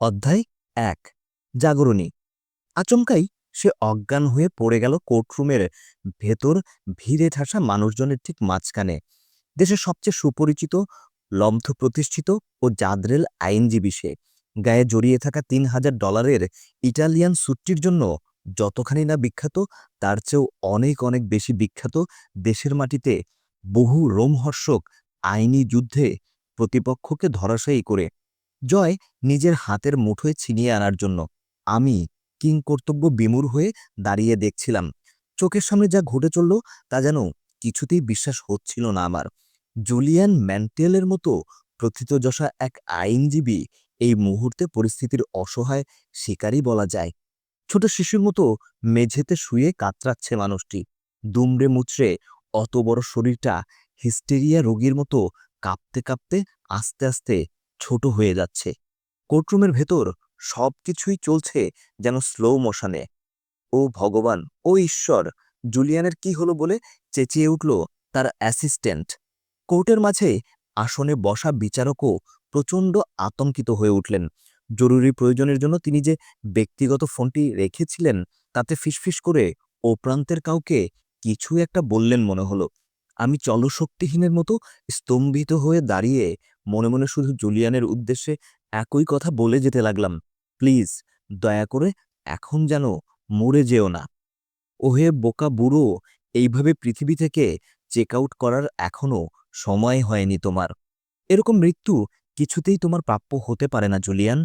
অধ্যায় এক, জাগরণী। আচমকাই সে অজ্ঞান হয়ে পড়ে গেল কোর্টরুমের ভেতর, ভিড়ে ঠাসা মানুষজনের ঠিক মাঝখানে। দেশের সবচেয়ে সুপরিচিত লব্ধ প্রতিষ্ঠিত ও জাদরেল আইনজীবী সে। গায়ে জড়িয়ে থাকা তিন হাজার ডলারের ইটালিয়ান স্যুটটির জন্য যতখানি না বিখ্যাত, তার চেয়েও অনেক অনেক বেশি বিখ্যাত দেশের মাটিতে বহু রোমহর্ষক আইনি যুদ্ধে প্রতিপক্ষকে ধরাশায়ী করে। জয় নিজের হাতের মুঠোয় ছিনিয়ে আনার জন্য। আমি কিং কর্তব্য বিমূর হয়ে দাঁড়িয়ে দেখছিলাম। চোখের সামনে যা ঘটে চলল তা যেন কিছুতেই বিশ্বাস হচ্ছিল না আমার। জুলিয়ান ম্যান্টেলের মতো প্রথিতযশা এক আইনজীবী এই মুহূর্তে পরিস্থিতির অসহায় শিকারই বলা যায়। ছোট শিশুর মতো মেঝেতে শুয়ে কাতরাচ্ছে মানুষটি। দুমড়ে মুচড়ে অত বড় শরীরটা হিস্টেরিয়া রোগীর মতো কাঁপতে কাঁপতে আস্তে আস্তে ছোট হয়ে যাচ্ছে। কোর্টরুমের ভেতর সবকিছুই চলছে যেন স্লো মোশনে ও ভগবান, ও ঈশ্বর, জুলিয়ানের কি হলো বলে চেঁচিয়ে উঠল তার অ্যাসিস্ট্যান্ট কোর্টের মাঝে আসনে বসা বিচারকও প্রচণ্ড আতঙ্কিত হয়ে উঠলেন। জরুরি প্রয়োজনের জন্য তিনি যে ব্যক্তিগত ফোনটি রেখেছিলেন তাতে ফিসফিস করে ও প্রান্তের কাউকে কিছু একটা বললেন মনে হলো। আমি চলশক্তিহীনের মতো স্তম্ভিত হয়ে দাঁড়িয়ে মনে মনে শুধু জুলিয়ানের উদ্দেশ্যে একই কথা বলে যেতে লাগলাম, প্লিজ, দয়া করে এখন যেন মরে যেও না। ওহে বোকা বুড়ো, এইভাবে পৃথিবী থেকে চেক আউট করার এখনও সময় হয়নি তোমার। এরকম মৃত্যু কিছুতেই তোমার প্রাপ্য হতে পারে না, জুলিয়ান।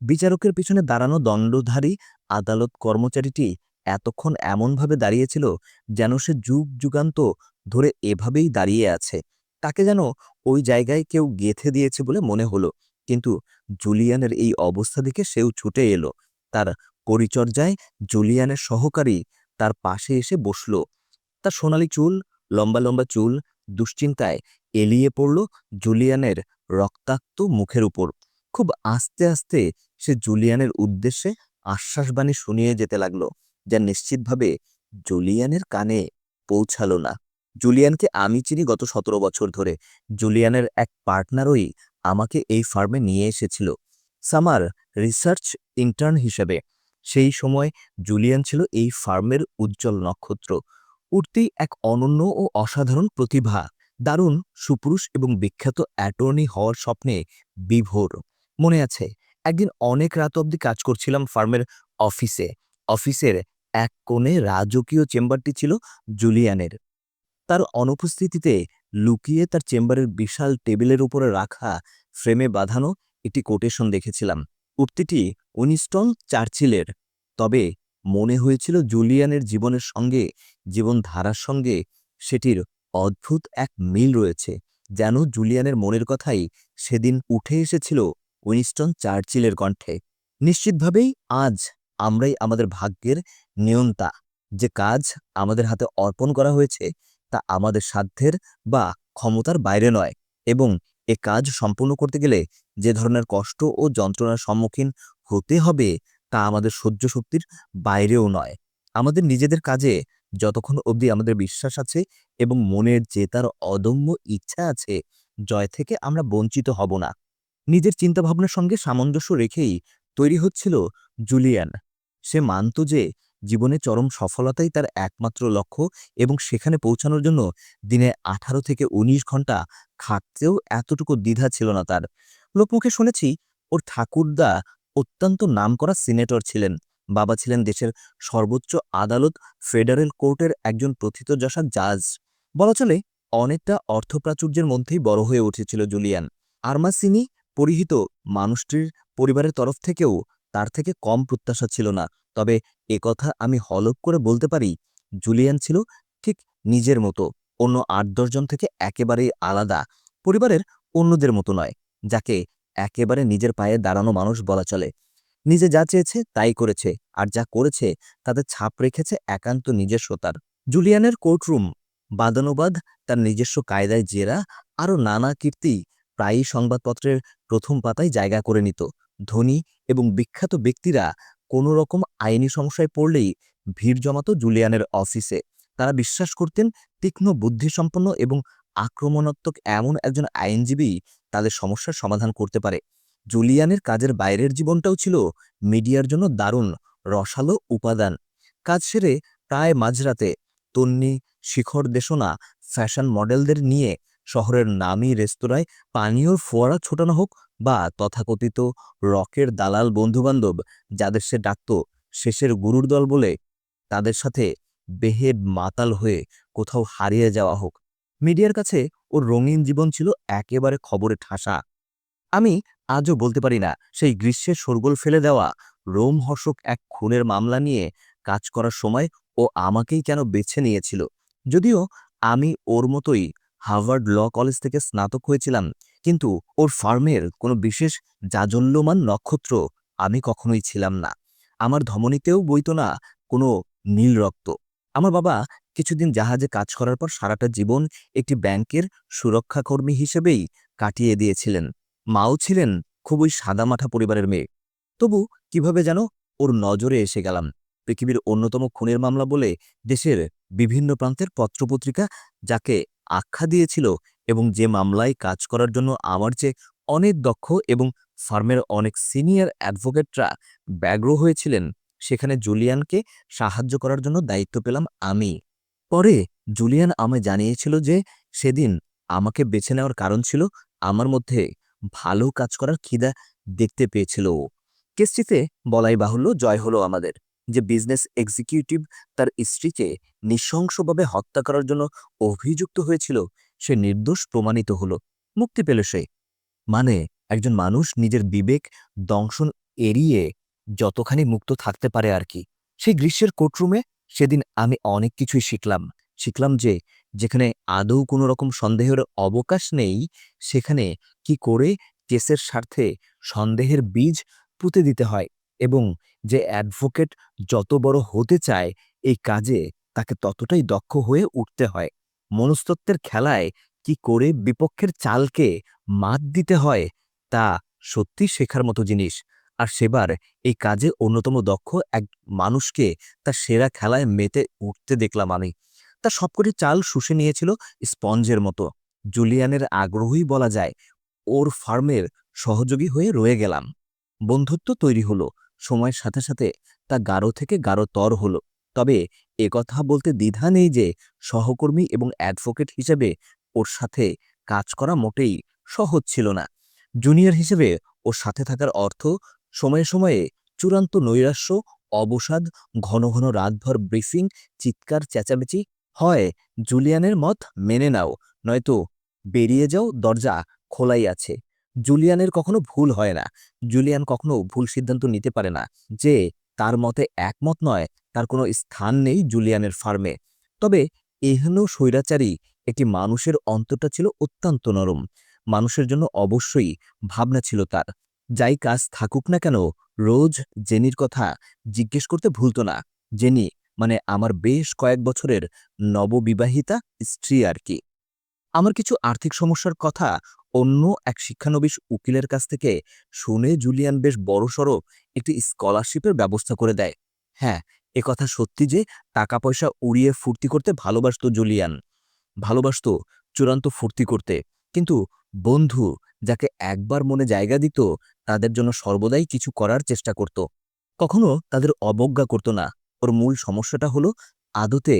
বিচারকের পিছনে দাঁড়ানো দণ্ডধারী আদালত কর্মচারীটি এতক্ষণ এমনভাবে দাঁড়িয়েছিল যেন সে যুগ যুগান্ত ধরে এভাবেই দাঁড়িয়ে আছে। তাকে যেন ওই জায়গায় কেউ গেথে দিয়েছে বলে মনে হলো। কিন্তু জুলিয়ানের এই অবস্থা দেখে সেও ছুটে এলো। তার পরিচর্যায় জুলিয়ানের সহকারী তার পাশে এসে বসল। তার সোনালি চুল, লম্বা লম্বা চুল, দুশ্চিন্তায় এলিয়ে পড়ল জুলিয়ানের রক্তাক্ত মুখের উপর। খুব আস্তে আস্তে সে জুলিয়ানের উদ্দেশ্যে আশ্বাসবাণী শুনিয়ে যেতে লাগল। যা নিশ্চিতভাবে জুলিয়ানের কানে পৌঁছালো না। জুলিয়ানকে আমি চিনি গত সতেরো বছর ধরে। জুলিয়ানের এক পার্টনারই আমাকে এই ফার্মে নিয়ে এসেছিল। সামার রিসার্চ ইন্টার্ন হিসেবে। সেই সময় জুলিয়ান ছিল এই ফার্মের উজ্জ্বল নক্ষত্র। উঠতেই এক অনন্য ও অসাধারণ প্রতিভা, দারুণ সুপুরুষ এবং বিখ্যাত অ্যাটর্নি হওয়ার স্বপ্নে বিভোর। মনে আছে, একদিন অনেক রাত অবধি কাজ করছিলাম ফার্মের অফিসে। অফিসের এক কোণে রাজকীয় চেম্বারটি ছিল জুলিয়ানের। তার অনুপস্থিতিতে লুকিয়ে তার চেম্বারের বিশাল টেবিলের উপরে রাখা ফ্রেমে বাঁধানো একটি কোটেশন দেখেছিলাম। উক্তিটি উইনিস্টন চার্চিলের। তবে মনে হয়েছিল জুলিয়ানের জীবনের সঙ্গে, জীবনধারার সঙ্গে সেটির অদ্ভুত এক মিল রয়েছে, যেন জুলিয়ানের মনের কথাই সেদিন উঠে এসেছিল উইনিস্টন চার্চিলের কণ্ঠে। নিশ্চিতভাবেই আজ আমরাই আমাদের ভাগ্যের নিয়ন্তা। যে কাজ আমাদের হাতে অর্পণ করা হয়েছে তা আমাদের সাধ্যের বা ক্ষমতার বাইরে নয় এবং এ কাজ সম্পূর্ণ করতে গেলে যে ধরনের কষ্ট ও যন্ত্রণার সম্মুখীন হতে হবে তা আমাদের সহ্য শক্তির বাইরেও নয়। আমাদের নিজেদের কাজে যতক্ষণ অবধি আমাদের বিশ্বাস আছে এবং মনের জেতার অদম্য ইচ্ছা আছে, জয় থেকে আমরা বঞ্চিত হব না। নিজের চিন্তাভাবনার সঙ্গে সামঞ্জস্য রেখেই তৈরি হচ্ছিল জুলিয়ান। সে মানত যে জীবনে চরম সফলতাই তার একমাত্র লক্ষ্য এবং সেখানে পৌঁছানোর জন্য দিনে আঠারো থেকে ১৯ ঘণ্টা খাটতেও এতটুকু দ্বিধা ছিল না তার। লোকমুখে শুনেছি ওর ঠাকুরদা অত্যন্ত নামকরা সিনেটর ছিলেন। বাবা ছিলেন দেশের সর্বোচ্চ আদালত ফেডারেল কোর্টের একজন প্রথিতযশা জাজ। বলা চলে, অনেকটা অর্থপ্রাচুর্যের মধ্যেই বড় হয়ে উঠেছিল জুলিয়ান। আর্মাসিনি পরিহিত মানুষটির পরিবারের তরফ থেকেও তার থেকে কম প্রত্যাশা ছিল না। তবে একথা আমি হলপ করে বলতে পারি, জুলিয়ান ছিল ঠিক নিজের মতো, অন্য আট দশজন থেকে একেবারেই আলাদা, পরিবারের অন্যদের মতো নয়, যাকে একেবারে নিজের পায়ে দাঁড়ানো মানুষ বলা চলে। নিজে যা চেয়েছে তাই করেছে, আর যা করেছে তাতে ছাপ রেখেছে একান্ত নিজস্বতার। জুলিয়ানের কোর্টরুম, বাদানুবাদ, তার নিজস্ব কায়দায় জেরা, আরও নানা কীর্তি প্রায়ই সংবাদপত্রের প্রথম পাতায় জায়গা করে নিত। ধনী এবং বিখ্যাত ব্যক্তিরা কোনো রকম আইনি সমস্যায় পড়লেই ভিড় জমাত জুলিয়ানের অফিসে। তারা বিশ্বাস করতেন তীক্ষ্ণ বুদ্ধিসম্পন্ন এবং আক্রমণাত্মক এমন একজন আইনজীবী তাদের সমস্যার সমাধান করতে পারে। জুলিয়ানের কাজের বাইরের জীবনটাও ছিল মিডিয়ার জন্য দারুণ, রসালো উপাদান। কাজ সেরে প্রায় মাঝরাতে তন্নি, শিখর দেশনা, ফ্যাশন মডেলদের নিয়ে শহরের নামী রেস্তোরাঁয় পানীয় ফোয়ারা ছোটানো হোক বা তথাকথিত রকের দালাল বন্ধুবান্ধব যাদের সে ডাকত শেষের গুরুর দল বলে তাদের সাথে বেহেড মাতাল হয়ে কোথাও হারিয়ে যাওয়া হোক। মিডিয়ার কাছে ওর রঙিন জীবন ছিল একেবারে খবরে ঠাসা। আমি আজও বলতে পারি না সেই গ্রীষ্মের শোরগোল ফেলে দেওয়া রোমহর্ষক এক খুনের মামলা নিয়ে কাজ করার সময় ও আমাকেই কেন বেছে নিয়েছিল। যদিও আমি ওর মতোই হার্ভার্ড ল কলেজ থেকে স্নাতক হয়েছিলাম কিন্তু ওর ফার্মের কোনো বিশেষ জাজল্যমান নক্ষত্র আমি কখনোই ছিলাম না। আমার ধমনীতেও বইত না কোনো নীল রক্ত। আমার বাবা কিছুদিন জাহাজে কাজ করার পর সারাটা জীবন একটি ব্যাংকের সুরক্ষাকর্মী হিসেবেই কাটিয়ে দিয়েছিলেন। মাও ছিলেন খুবই সাদামাঠা পরিবারের মেয়ে। তবু কীভাবে যেন ওর নজরে এসে গেলাম। পৃথিবীর অন্যতম খুনের মামলা বলে দেশের বিভিন্ন প্রান্তের পত্রপত্রিকা যাকে আখ্যা দিয়েছিল এবং যে মামলায় কাজ করার জন্য আমার চেয়ে অনেক দক্ষ এবং ফার্মের অনেক সিনিয়র অ্যাডভোকেটরা ব্যগ্র হয়েছিলেন, সেখানে জুলিয়ানকে সাহায্য করার জন্য দায়িত্ব পেলাম আমি। পরে জুলিয়ান আমায় জানিয়েছিল যে সেদিন আমাকে বেছে নেওয়ার কারণ ছিল আমার মধ্যে ভালো কাজ করার খিদা দেখতে পেয়েছিল। কেসটিতে বলাই বাহুল্য, জয় হলো আমাদের, যে বিজনেস এক্সিকিউটিভ তার স্ত্রীকে নৃশংসভাবে হত্যা করার জন্য অভিযুক্ত হয়েছিল সে নির্দোষ প্রমাণিত হলো, মুক্তি পেল সে। মানে একজন মানুষ নিজের বিবেক দংশন এড়িয়ে যতখানি মুক্ত থাকতে পারে আর কি। সেই গ্রীষ্মের কোর্টরুমে সেদিন আমি অনেক কিছুই শিখলাম। শিখলাম যে, যেখানে আদৌ কোনো রকম সন্দেহের অবকাশ নেই, সেখানে কি করে কেসের স্বার্থে সন্দেহের বীজ পুঁতে দিতে হয় এবং যে অ্যাডভোকেট যত বড় হতে চায়, এই কাজে তাকে ততটাই দক্ষ হয়ে উঠতে হয়। মনস্তত্ত্বের খেলায় কি করে বিপক্ষের চালকে মাত দিতে হয়, তা সত্যি শেখার মতো জিনিস। আর সেবার এই কাজে অন্যতম দক্ষ এক মানুষকে তার সেরা খেলায় মেতে উঠতে দেখলাম আমি। তার সবকটি চাল শুষে নিয়েছিল স্পঞ্জের মতো। জুলিয়ানের আগ্রহই বলা যায় ওর ফার্মের সহযোগী হয়ে রয়ে গেলাম। বন্ধুত্ব তৈরি হলো। সময়ের সাথে সাথে তা গাঢ় থেকে গাঢ়তর হলো। তবে একথা বলতে দ্বিধা নেই যে সহকর্মী এবং অ্যাডভোকেট হিসেবে ওর সাথে কাজ করা মোটেই সহজ ছিল না। জুনিয়র হিসেবে ওর সাথে থাকার অর্থ সময়ে সময়ে চূড়ান্ত নৈরাশ্য, অবসাদ, ঘন ঘন রাতভর ব্রিফিং চিৎকার, চেঁচামেচি হয়। জুলিয়ানের মত মেনে নাও, নয়তো বেরিয়ে যাও, দরজা খোলাই আছে। জুলিয়ানের কখনো ভুল হয় না। জুলিয়ান কখনো ভুল সিদ্ধান্ত নিতে পারে না। যে তার মতে একমত নয় তার কোনো স্থান নেই জুলিয়ানের ফার্মে তবে এহেন স্বৈরাচারী একটি মানুষের অন্তরটা ছিল অত্যন্ত নরম। মানুষের জন্য অবশ্যই ভাবনা ছিল তার। যাই কাজ থাকুক না কেন, রোজ জেনির কথা জিজ্ঞেস করতে ভুলতো না। জেনি মানে আমার বেশ কয়েক বছরের নববিবাহিতা স্ত্রী আর কি। আমার কিছু আর্থিক সমস্যার কথা অন্য এক শিক্ষানবিশ উকিলের কাছ থেকে শুনে জুলিয়ান বেশ বড়সড় একটি স্কলারশিপের ব্যবস্থা করে দেয়। হ্যাঁ একথা সত্যি যে টাকা পয়সা উড়িয়ে ফুর্তি করতে ভালোবাসত জুলিয়ান। ভালোবাসত চূড়ান্ত ফুর্তি করতে। কিন্তু বন্ধু যাকে একবার মনে জায়গা দিত, তাদের জন্য সর্বদাই কিছু করার চেষ্টা করত। কখনো তাদের অবজ্ঞা করত না। ওর মূল সমস্যাটা হলো, আদতে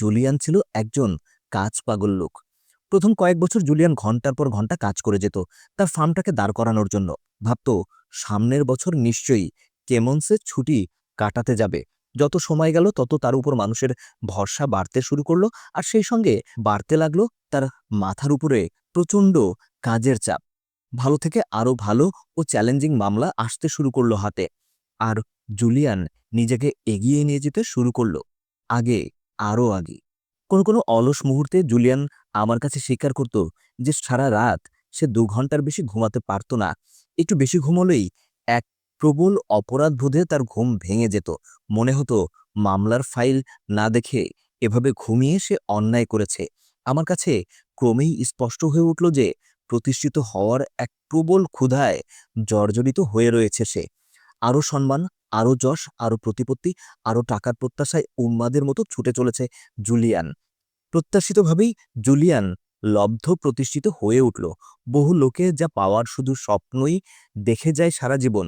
জুলিয়ান ছিল একজন কাজ পাগল লোক। প্রথম কয়েক বছর জুলিয়ান ঘণ্টার পর ঘণ্টা কাজ করে যেত, তার ফার্মটাকে দাঁড় করানোর জন্য। ভাবত, সামনের বছর নিশ্চয়ই কেমনসে ছুটি কাটাতে যাবে। যত সময় গেল, তত তার উপর মানুষের ভরসা বাড়তে শুরু করল। আর সেই সঙ্গে বাড়তে লাগল তার মাথার উপরে প্রচণ্ড কাজের চাপ। ভালো থেকে আরও ভালো ও চ্যালেঞ্জিং মামলা আসতে শুরু করল হাতে। আর জুলিয়ান নিজেকে এগিয়ে নিয়ে যেতে শুরু করল। আগে আরও আগে। কোনো কোনো অলস মুহূর্তে জুলিয়ান আমার কাছে স্বীকার করত যে সারা রাত সে দু ঘণ্টার বেশি ঘুমাতে পারত না। একটু বেশি ঘুমলেই প্রবল অপরাধবোধে তার ঘুম ভেঙে যেত। মনে হতো, মামলার ফাইল না দেখে এভাবে ঘুমিয়ে সে অন্যায় করেছে। আমার কাছে ক্রমেই স্পষ্ট হয়ে উঠল যে, প্রতিষ্ঠিত হওয়ার এক প্রবল ক্ষুধায় জর্জরিত হয়ে রয়েছে সে। আরও সম্মান, আরও যশ, আরও প্রতিপত্তি, আরও টাকার প্রত্যাশায় উন্মাদের মতো ছুটে চলেছে জুলিয়ান। প্রত্যাশিতভাবেই জুলিয়ান লব্ধ প্রতিষ্ঠিত হয়ে উঠল। বহু লোকে যা পাওয়ার শুধু স্বপ্নই দেখে যায় সারা জীবন।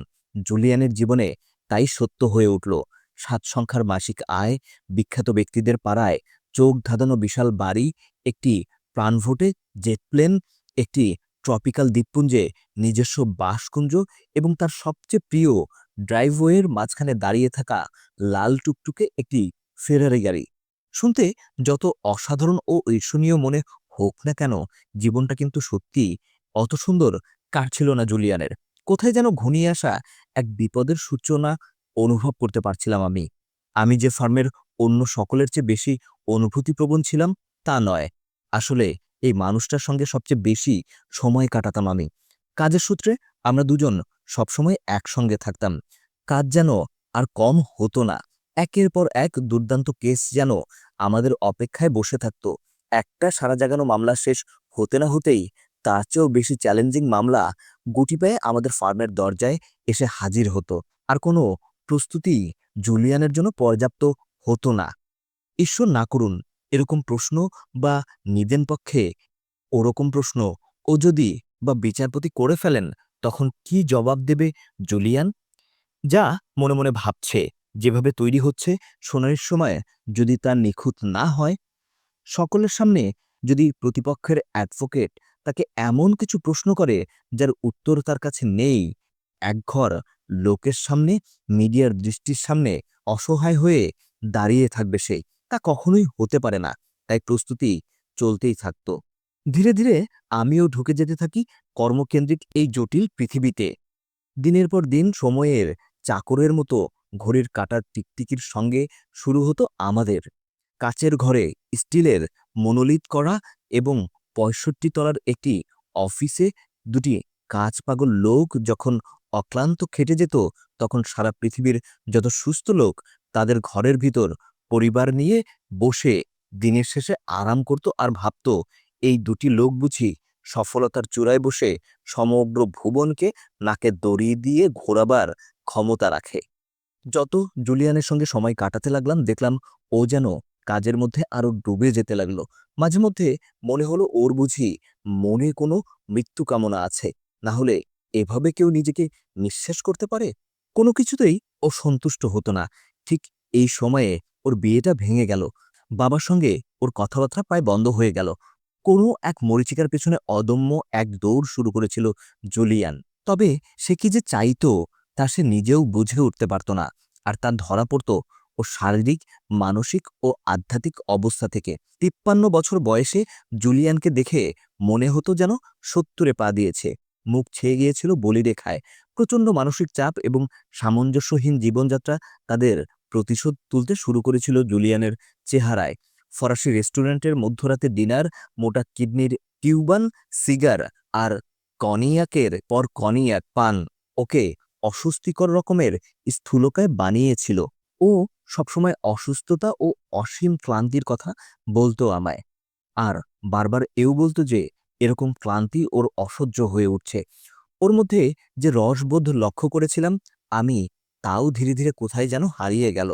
জুলিয়ানের জীবনে তাই সত্য হয়ে উঠল। সাত সংখ্যার মাসিক আয়, বিখ্যাত ব্যক্তিদের পাড়ায় চোখ ধাঁধানো বিশাল বাড়ি, একটি প্রাণভোটে জেট প্লেন, একটি ট্রপিক্যাল দ্বীপপুঞ্জে নিজস্ব বাসকুঞ্জ এবং তার সবচেয়ে প্রিয় ড্রাইভওয়ের মাঝখানে দাঁড়িয়ে থাকা লাল টুকটুকে একটি ফেরারি গাড়ি। শুনতে যত অসাধারণ ও ঈর্ষণীয় মনে হোক না কেন, জীবনটা কিন্তু সত্যি অত সুন্দর কাটছিল না জুলিয়ানের। কোথায় যেন ঘনিয়ে আসা এক বিপদের সূচনা অনুভব করতে পারছিলাম আমি। আমি যে ফার্মের অন্য সকলের চেয়ে বেশি অনুভূতিপ্রবণ ছিলাম, তা নয়। আসলে এই মানুষটার সঙ্গে সবচেয়ে বেশি সময় কাটাতাম আমি। কাজের সূত্রে আমরা দুজন সবসময় একসঙ্গে থাকতাম। কাজ যেন আর কম হতো না। একের পর এক দুর্দান্ত কেস যেন আমাদের অপেক্ষায় বসে থাকত। একটা সারা জাগানো মামলা শেষ হতে না হতেই তার চেয়েও বেশি চ্যালেঞ্জিং মামলা গুটি পেয়ে আমাদের ফার্মের দরজায় এসে হাজির হতো। আর কোনো প্রস্তুতি জুলিয়ানের জন্য পর্যাপ্ত হতো না। ঈশ্বর না করুন এরকম প্রশ্ন বা নিদেন পক্ষে ওরকম প্রশ্ন ও যদি বা বিচারপতি করে ফেলেন, তখন কি জবাব দেবে জুলিয়ান? যা মনে মনে ভাবছে, যেভাবে তৈরি হচ্ছে শোনার সময় যদি তার নিখুঁত না হয়। সকলের সামনে যদি প্রতিপক্ষের অ্যাডভোকেট তাকে এমন কিছু প্রশ্ন করে যার উত্তর তার কাছে নেই। একঘর লোকের সামনে, মিডিয়ার দৃষ্টির সামনে অসহায় হয়ে দাঁড়িয়ে থাকবে সে। তা কখনোই হতে পারে না, তাই প্রস্তুতি চলতেই থাকত। ধীরে ধীরে আমিও ঢুকে যেতে থাকি কর্মকেন্দ্রিক এই জটিল পৃথিবীতে। দিনের পর দিন সময়ের চাকরের মতো ঘড়ির কাটার টিকটিকির সঙ্গে শুরু হতো আমাদের। কাচের ঘরে স্টিলের মনোলিত করা এবং পঁয়ষট্টি তলার একটি অফিসে দুটি কাজ পাগল লোক যখন অক্লান্ত খেটে যেত, তখন সারা পৃথিবীর যত সুস্থ লোক তাদের ঘরের ভিতর পরিবার নিয়ে বসে দিনের শেষে আরাম করত আর ভাবত, এই দুটি লোক বুঝি সফলতার চূড়ায় বসে সমগ্র ভুবনকে নাকে দড়ি দিয়ে ঘোরাবার ক্ষমতা রাখে। যত জুলিয়ানের সঙ্গে সময় কাটাতে লাগলাম, দেখলাম ও যেন কাজের মধ্যে আরও ডুবে যেতে লাগল। মাঝে মধ্যে মনে হলো ওর বুঝি মনে কোনো মৃত্যু কামনা আছে। না হলে এভাবে কেউ নিজেকে নিঃশেষ করতে পারে? কোনো কিছুতেই ও সন্তুষ্ট হতো না। ঠিক এই সময়ে ওর বিয়েটা ভেঙে গেল। বাবার সঙ্গে ওর কথাবার্তা প্রায় বন্ধ হয়ে গেল। কোনো এক মরিচিকার পেছনে অদম্য এক দৌড় শুরু করেছিল জুলিয়ান। তবে সে কি যে চাইতো তা সে নিজেও বুঝে উঠতে পারত না। আর তার ধরা পড়ত ও শারীরিক, মানসিক ও আধ্যাত্মিক অবস্থা থেকে। তিপ্পান্ন বছর বয়সে জুলিয়ানকে দেখে মনে হতো যেন সত্তরে পা দিয়েছে। মুখ ছেয়ে গিয়েছিল বলিরেখায়। প্রচণ্ড মানসিক চাপ এবং সামঞ্জস্যহীন জীবনযাত্রা তাদের প্রতিশোধ তুলতে শুরু করেছিল জুলিয়ানের চেহারায়। ফরাসি রেস্টুরেন্টের মধ্যরাতে ডিনার, মোটা কিডনির কিউবান সিগার আর কনিয়াকের পর কনিয়াক পান ওকে অস্বস্তিকর রকমের স্থূলকায় বানিয়েছিল। ও সবসময় অসুস্থতা ও অসীম ক্লান্তির কথা বলতো আমায়। আর বারবার এও বলতো যে, এরকম ক্লান্তি ওর অসহ্য হয়ে উঠছে। ওর মধ্যে যে রসবোধ লক্ষ্য করেছিলাম, আমি তাও ধীরে ধীরে কোথায় যেন হারিয়ে গেল।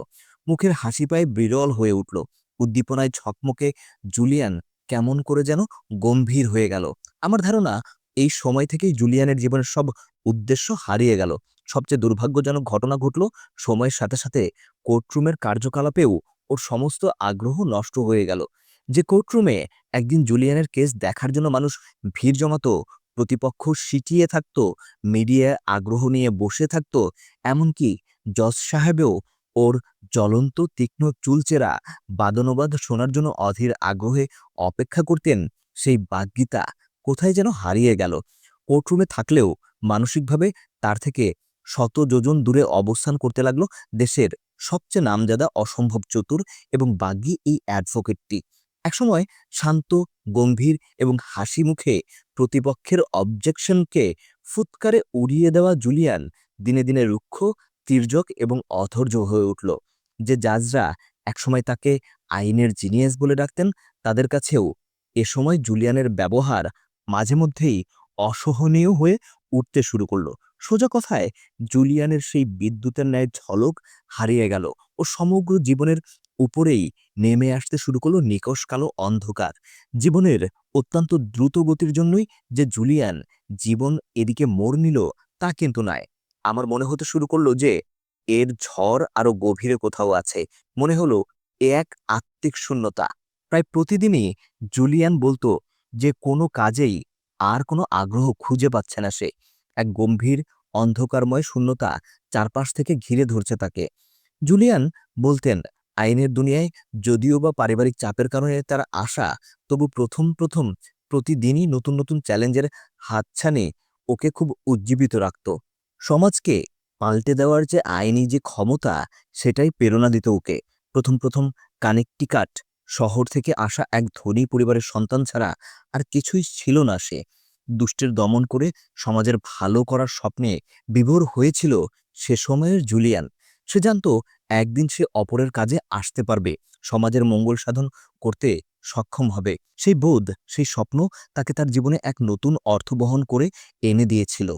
মুখের হাসি পায়ে বিরল হয়ে উঠল। উদ্দীপনায় ঝকমকে জুলিয়ান, কেমন করে যেন গম্ভীর হয়ে গেল। আমার ধারণা, এই সময় থেকেই জুলিয়ানের জীবনের সব উদ্দেশ্য হারিয়ে গেল। সবচেয়ে দুর্ভাগ্যজনক ঘটনা ঘটল সময়ের সাথে সাথে কোর্টরুমের কার্যকলাপেও ওর সমস্ত আগ্রহ নষ্ট হয়ে গেল। যে কোর্টরুমে একদিন জুলিয়ানের কেস দেখার জন্য মানুষ ভিড় জমাতো, প্রতিপক্ষ সিটিয়ে থাকত, মিডিয়ায় আগ্রহ নিয়ে বসে থাকত, এমনকি জজ সাহেবেও ওর জ্বলন্ত, তীক্ষ্ণ চুলচেরা, বাদনবাদ শোনার জন্য অধীর আগ্রহে অপেক্ষা করতেন সেই বাগ্যিতা কোথায় যেন হারিয়ে গেল। কোর্টরুমে থাকলেও মানসিকভাবে তার থেকে শত যোজন দূরে অবস্থান করতে লাগল দেশের সবচেয়ে নামজাদা অসম্ভব চতুর এবং বাগ্যী এই অ্যাডভোকেটটি। একসময় শান্ত, গম্ভীর এবং হাসি মুখে প্রতিপক্ষের অবজেকশনকে ফুৎকারে উড়িয়ে দেওয়া জুলিয়ান দিনে দিনে রুক্ষ, তির্যক এবং অধৈর্য হয়ে উঠল। যে জাজরা একসময় তাকে আইনের জিনিয়াস বলে ডাকতেন, তাদের কাছেও এ সময় জুলিয়ানের ব্যবহার মাঝে মধ্যেই অসহনীয় হয়ে উঠতে শুরু করল। সোজা কথায় জুলিয়ানের সেই বিদ্যুতের ন্যায় ঝলক হারিয়ে গেল ও সমগ্র জীবনের উপরেই নেমে আসতে শুরু করল নিকশ কালো অন্ধকার। জীবনের অত্যন্ত দ্রুত গতির জন্যই যে জুলিয়ান জীবন এদিকে মোড় নিল তা কিন্তু নয়। আমার মনে হতে শুরু করল যে এর ঝড় আরও গভীরে কোথাও আছে। মনে হলো এ এক আত্মিক শূন্যতা। প্রায় প্রতিদিনই জুলিয়ান বলতো যে কোনো কাজেই আর কোনো আগ্রহ খুঁজে পাচ্ছে না সে। এক গম্ভীর, অন্ধকারময় শূন্যতা চারপাশ থেকে ঘিরে ধরছে তাকে। জুলিয়ান বলতেন, আইনের দুনিয়ায় যদিও বা পারিবারিক চাপের কারণে তার আশা, তবু প্রথম প্রথম প্রতিদিনই নতুন নতুন চ্যালেঞ্জের হাতছানি ওকে খুব উজ্জীবিত রাখত। সমাজকে পাল্টে দেওয়ার যে আইনি যে ক্ষমতা, সেটাই প্রেরণা দিত ওকে। প্রথম প্রথম কানেকটিকাট শহর থেকে আসা এক ধনী পরিবারের সন্তান ছাড়া আর কিছুই ছিল না সে। দুষ্টের দমন করে সমাজের ভালো করার স্বপ্নে বিভোর হয়েছিল সে সময়ের জুলিয়ান। সে জানত একদিন সে অপরের কাজে আসতে পারবে, সমাজের মঙ্গল সাধন করতে সক্ষম হবে। সেই বোধ, সেই স্বপ্ন তাকে তার জীবনে এক নতুন অর্থ বহন করে এনে দিয়েছিল।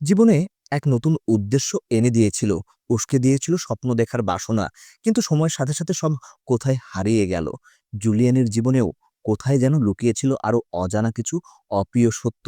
জীবনে এক নতুন উদ্দেশ্য এনে দিয়েছিল, উস্কে দিয়েছিল স্বপ্ন দেখার বাসনা। কিন্তু সময়ের সাথে সাথে সব কোথায় হারিয়ে গেল? জুলিয়ানের জীবনেও কোথায় যেন লুকিয়েছিল আরও অজানা কিছু অপ্রিয় সত্য।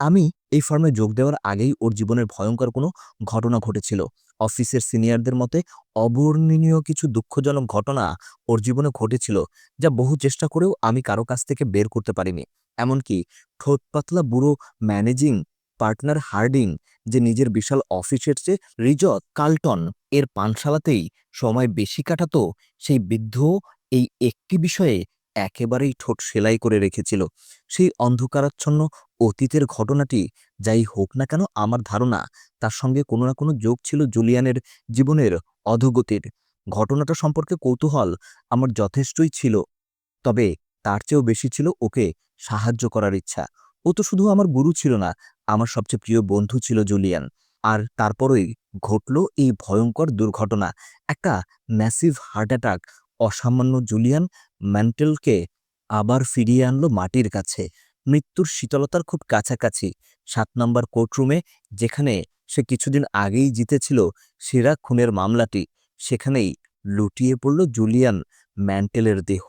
আমি এই ফার্মে যোগ দেওয়ার আগেই ওর জীবনের ভয়ঙ্কর কোনো ঘটনা ঘটেছিল। অফিসের সিনিয়রদের মতে, অবর্ণনীয় কিছু দুঃখজনক ঘটনা ওর জীবনে ঘটেছিল, যা বহু চেষ্টা করেও আমি কারও কাছ থেকে বের করতে পারিনি। এমনকি ঠোঁট পাতলা বুড়ো ম্যানেজিং পার্টনার হার্ডিং, যে নিজের বিশাল অফিসের চেয়ে রিজত কাল্টন এর পানশালাতেই সময় বেশি কাটাতো, সেই বৃদ্ধ এই একটি বিষয়ে একেবারেই ঠোঁট সেলাই করে রেখেছিল। সেই অন্ধকারাচ্ছন্ন অতীতের ঘটনাটি, যাই হোক না কেন আমার ধারণা, তার সঙ্গে কোনো না কোনো যোগ ছিল জুলিয়ানের জীবনের অধোগতির। ঘটনাটা সম্পর্কে কৌতূহল আমার যথেষ্টই ছিল, তবে তার চেয়েও বেশি ছিল ওকে সাহায্য করার ইচ্ছা। ও তো শুধু আমার গুরু ছিল না, আমার সবচেয়ে প্রিয় বন্ধু ছিল জুলিয়ান। আর তারপরেই ঘটল এই ভয়ঙ্কর দুর্ঘটনা, একটা ম্যাসিভ হার্ট অ্যাটাক অসামান্য জুলিয়ান ম্যান্টেলকে আবার ফিরিয়ে আনলো মাটির কাছে। মৃত্যুর শীতলতার খুব কাছাকাছি। সাত নম্বর কোর্টরুমে, যেখানে সে কিছুদিন আগেই জিতেছিল সেরা খুনের মামলাটি, সেখানেই লুটিয়ে পড়ল জুলিয়ান ম্যান্টেলের দেহ।